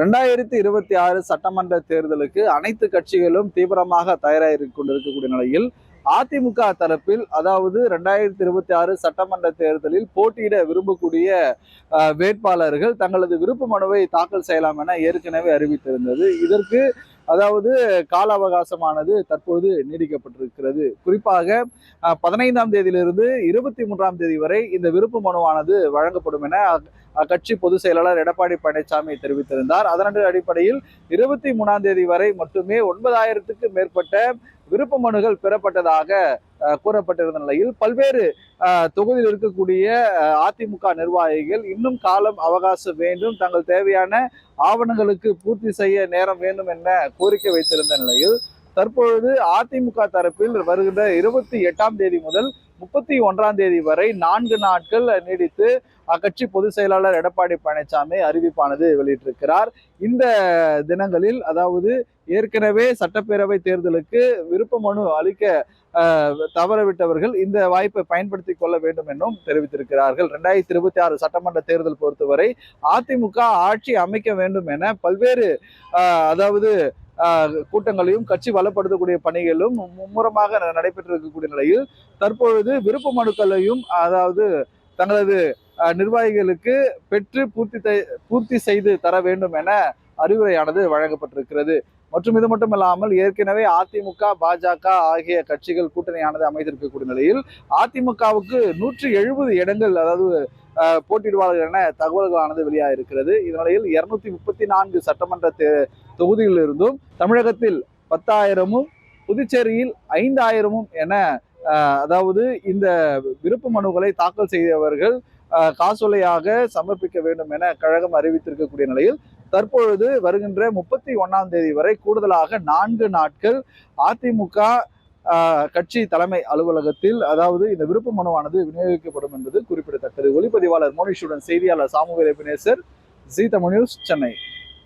ரெண்டாயிரத்தி இருபத்தி ஆறு சட்டமன்ற தேர்தலுக்கு அனைத்து கட்சிகளும் தீவிரமாக தயாராகி கொண்டிருக்கக்கூடிய நிலையில் அதிமுக தரப்பில் அதாவது ரெண்டாயிரத்தி இருபத்தி ஆறு சட்டமன்ற தேர்தலில் போட்டியிட விரும்பக்கூடிய வேட்பாளர்கள் தங்களது விருப்ப மனுவை தாக்கல் செய்யலாம் என ஏற்கனவே அறிவித்திருந்தது. இதற்கு அதாவது கால அவகாசமானது தற்போது நீடிக்கப்பட்டிருக்கிறது. குறிப்பாக பதினைந்தாம் தேதியிலிருந்து இருபத்தி மூன்றாம் தேதி வரை இந்த விருப்ப மனுவானது வழங்கப்படும் என அக்கட்சி பொதுச் செயலாளர் எடப்பாடி பழனிசாமி தெரிவித்திருந்தார். அதன் அடிப்படையில் இருபத்தி மூணாம் தேதி வரை மட்டுமே ஒன்பதாயிரத்துக்கு மேற்பட்ட விருப்ப மனுகள் பெறப்பட்டதாக கூறப்பட்டிருந்த நிலையில் பல்வேறு தொகுதியில் இருக்கக்கூடிய அதிமுக நிர்வாகிகள் இன்னும் காலம் அவகாசம் வேண்டும் தங்கள் தேவையான ஆவணங்களுக்கு பூர்த்தி செய்ய நேரம் வேண்டும் என கோரிக்கை வைத்திருந்த நிலையில் தற்பொழுது அதிமுக தரப்பில் வருகின்ற இருபத்தி எட்டாம் தேதி முதல் முப்பத்தி ஒன்றாம் தேதி வரை நான்கு நாட்கள் நீடித்து அக்கட்சி பொதுச் செயலாளர் எடப்பாடி பழனிசாமி அறிவிப்பானது வெளியிட்டிருக்கிறார். இந்த தினங்களில் அதாவது ஏற்கனவே சட்டப்பேரவை தேர்தலுக்கு விருப்ப மனு அளிக்க தவறவிட்டவர்கள் இந்த வாய்ப்பை பயன்படுத்தி கொள்ள வேண்டும் என்றும் தெரிவித்திருக்கிறார்கள். ரெண்டாயிரத்தி இருபத்தி ஆறு சட்டமன்ற தேர்தல் பொறுத்தவரை அதிமுக ஆட்சி அமைக்க வேண்டும் என பல்வேறு அதாவது கூட்டங்களையும் கட்சி வளப்படுத்தக்கூடிய பணிகளும் மும்முரமாக ந- நடைபெற்றிருக்கக்கூடிய நிலையில் தற்பொழுது விருப்ப மனுக்களையும் அதாவது தங்களது நிர்வாகிகளுக்கு பெற்று பூர்த்தி தை- பூர்த்தி செய்து தர வேண்டும் என அறிவுரையானது வழங்கப்பட்டிருக்கிறது. மற்றும் இது மட்டும் இல்லாமல் ஏற்கனவே அதிமுக பாஜக ஆகிய கட்சிகள் கூட்டணியானது அமைந்திருக்கக்கூடிய நிலையில் அதிமுகவுக்கு நூற்றி எழுபது இடங்கள் அதாவது அஹ், போட்டியிடுவார்கள் என தகவல்களானது வெளியாயிருக்கிறது. இதனிடையில் இருநூத்தி முப்பத்தி நான்கு சட்டமன்ற தொகுதியிலிருந்தும் தமிழகத்தில் பத்தாயிரமும் புதுச்சேரியில் ஐந்தாயிரமும் என அதாவது இந்த விருப்ப மனுக்களை தாக்கல் செய்தவர்கள் காசோலையாக சமர்ப்பிக்க வேண்டும் என கழகம் அறிவித்திருக்கக்கூடிய நிலையில் தற்பொழுது வருகின்ற முப்பத்தி ஒன்றாம் தேதி வரை கூடுதலாக நான்கு நாட்கள் அதிமுக கட்சி தலைமை அலுவலகத்தில் அதாவது இந்த விருப்ப மனுவானது விநியோகிக்கப்படும் என்பது குறிப்பிடத்தக்கது. ஒளிப்பதிவாளர் மோனிஷுடன் செய்தியாளர் Samuel Ebenezer G Tamil news Chennai.